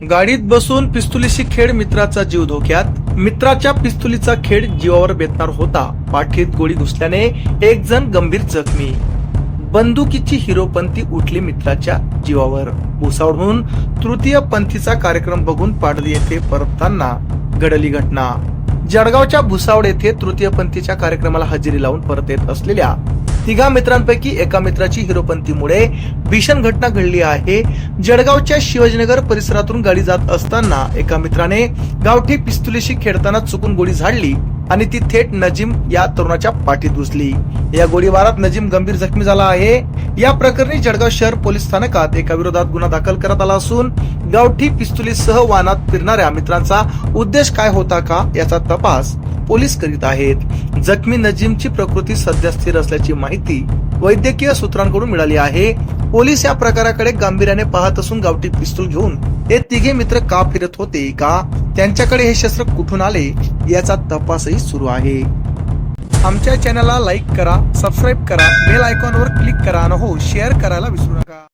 गाडीत बसून पिस्तुलीशी खेळ मित्राचा जीव धोक्यात. मित्राच्या पिस्तुलीचा खेळ जीवावर बेतणार होता. पाठीत गोळी घुसल्याने एक जण गंभीर जखमी. बंदुकीची हिरोपंथी उठली मित्राच्या जीवावर. भुसावळहून तृतीय पंथीचा कार्यक्रम बघून पाडली येथे परतताना घडली घटना. जळगावच्या भुसावळ येथे तृतीय पंथीच्या कार्यक्रमाला हजेरी लावून परत येत असलेल्या तिघा मित्रांपैकी एका मित्राची हिरोपंथीमुळे भीषण घटना घडली आहे. जळगावच्या शिवाजीनगर परिसरातून गाडी जात असताना एका मित्राने गावठी पिस्तुलीशी खेळताना चुकून गोळी झाडली. आणि ती थेट नजीम या तरुणाच्या पाठीत घुसली. या गोळीबारात नजीम गंभीर जखमी झाला आहे. या प्रकरणी जळगाव शहर पोलीस स्थानकात एका विरोधात गुन्हा दाखल करण्यात आला असून गावठी पिस्तुलीसह वाहनात फिरणाऱ्या मित्रांचा उद्देश काय होता का याचा तपास पोलीस करीत आहेत. जखमी नजीमची प्रकृती सध्या स्थिर असल्याची माहिती वैद्यकीय सूत्रांकडून मिळाली आहे. पोलीस या प्रकाराकडे गांभीर्याने पाहत असून गावठी पिस्तूल घेऊन हे तिघे मित्र का फिरत होते का त्यांच्याकडे हे शस्त्र कुठून आले याचा तपासही सुरू आहे. आमच्या चॅनलला लाईक करा सबस्क्राईब करा बेल आयकॉनवर क्लिक करा आणि हो शेअर करायला विसरू नका.